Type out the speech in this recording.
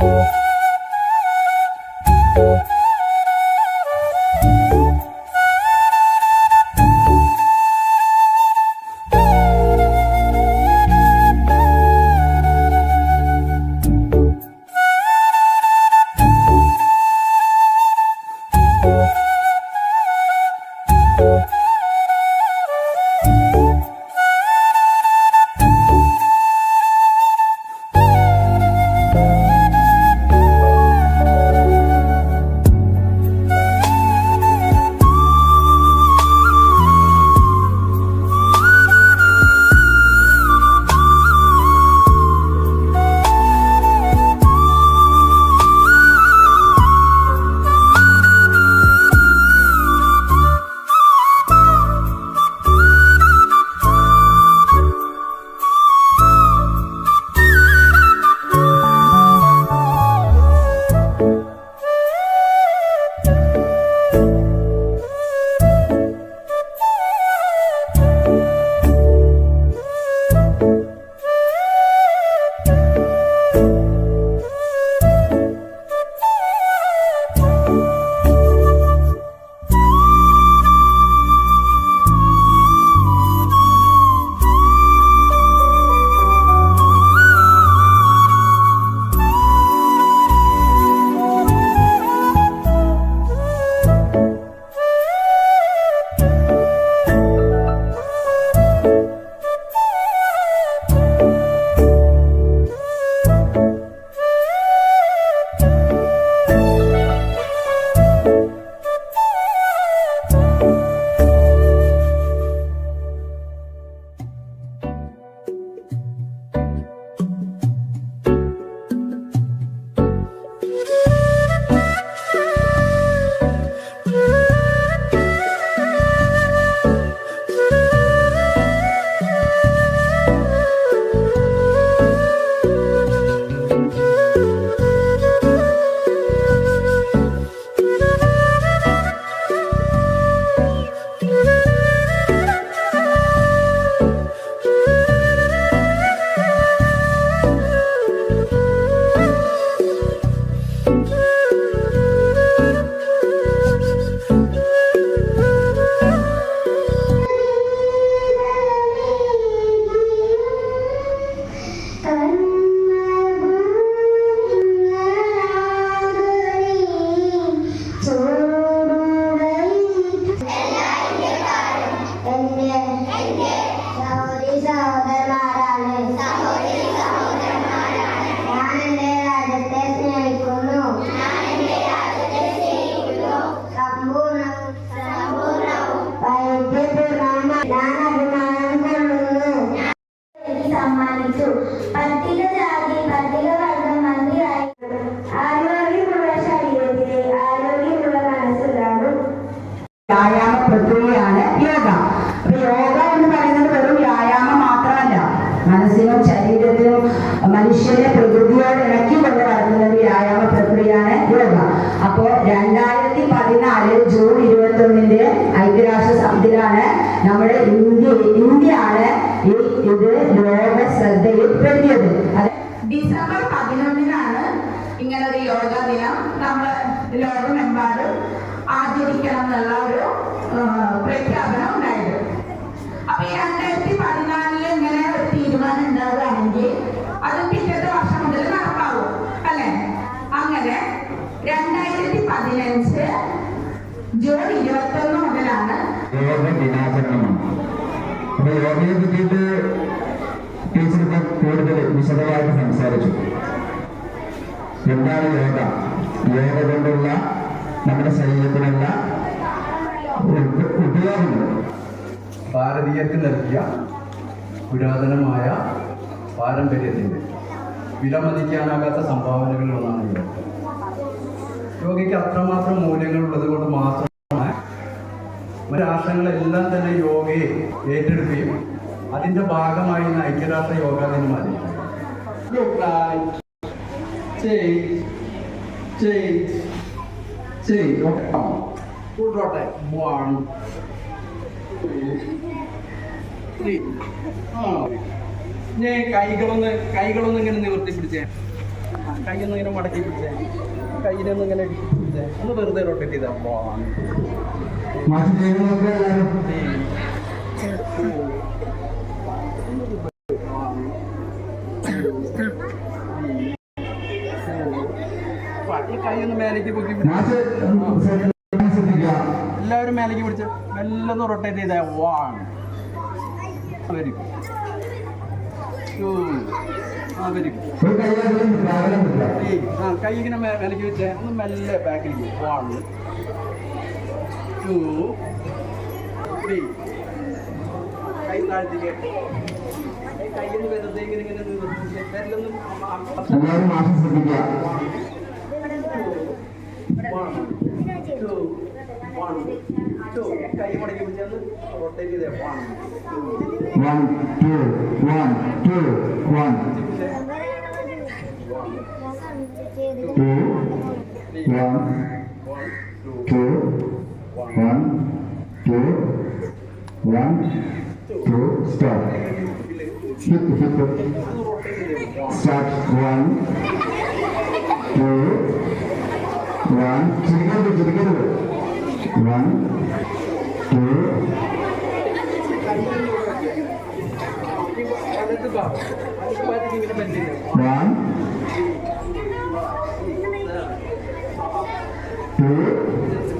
Oh. അത് December പതിനൊന്നിനാണ് ഇങ്ങനൊരു യോഗ ദിനം. നമ്മൾ ലോകമെമ്പാടും ആചരിക്കണം എന്നുള്ള ഒരു പ്രഖ്യാപനം ഉണ്ടായത്. അപ്പൊ ഈ രണ്ടായിരത്തി പതിനാലിൽ ഇങ്ങനെ ഒരു തീരുമാനം ഉണ്ടാവുകയാണെങ്കിൽ അത് പിറ്റത്തെ വർഷം മുതൽ നടപ്പാവും അല്ലെ? അങ്ങനെ രണ്ടായിരത്തി പതിനഞ്ച് ജൂൺ ഇരുപത്തി ഒന്ന് മുതലാണ് യോഗ ദിനാചരണമാണ് യോഗയെ പറ്റിയിട്ട് വിശദമായിട്ട് സംസാരിച്ചു. എന്താണ് യോഗ. യോഗ കൊണ്ടുള്ള നമ്മുടെ ശരീരത്തിനുള്ള ഉപ- ഉപയോഗങ്ങൾ ഭാരതീയർക്ക് നൽകിയ പുരാതനമായ പാരമ്പര്യത്തിന്റെ വിലമതിക്കാനാകാത്ത സംഭാവനകളിൽ ഒന്നാണ് യോഗ. യോഗയ്ക്ക് അത്രമാത്രം മൂല്യങ്ങൾ ഉള്ളത് കൊണ്ട് മാത്രമാണ് മറ്റു രാഷ്ട്രങ്ങളെല്ലാം തന്നെ യോഗയെ ഏറ്റെടുക്കുകയും അതിന്റെ ഭാഗമായി ഐക്യരാഷ്ട്ര യോഗാ ദിനം ആചരിക്കുന്നു Look right. Change. Change. Change. Okay. Full rotate. One. three. കൈകളൊന്ന് കൈകളൊന്ന് ഇങ്ങനെ നിവർത്തി പിടിച്ചേ കൈയൊന്ന് ഇങ്ങനെ മടക്കി പിടിച്ചേ കയ്യിലൊന്ന് ഇങ്ങനെ പിടിച്ചേ ഒന്ന് വെറുതെ റൊട്ടേറ്റ് ചെയ്താൽ പോവാണ് ഒന്ന് മേലേക്ക് പൊക്കി എല്ലാവരും മേലേക്ക് പിടിച്ച്. മെല്ലൊന്ന് റൊട്ടേറ്റ് ചെയ്താൽ വൺ വെരി ഗുഡ് ടു ആ വെരി ഗുഡ് ആ കൈ ഇങ്ങനെ മേലേക്ക് വെച്ച് ഒന്ന് മെല്ലെ ബാക്കിലേക്ക് വൺ ടു ത്രീ കൈ താഴ്ത്തിക്ക്. കൈ ഒന്ന് വെറുതെ ഇങ്ങനെ അമ- എല്ലാവരും മാറ്റി Take it there. One, two, one, two, one, two, one. Two, one, two, one, two, one, two, stop. Hit the hip. Start one, two, one. Together, together. One, two, ഇങ്ങനെ bend ചെയ്തേ one to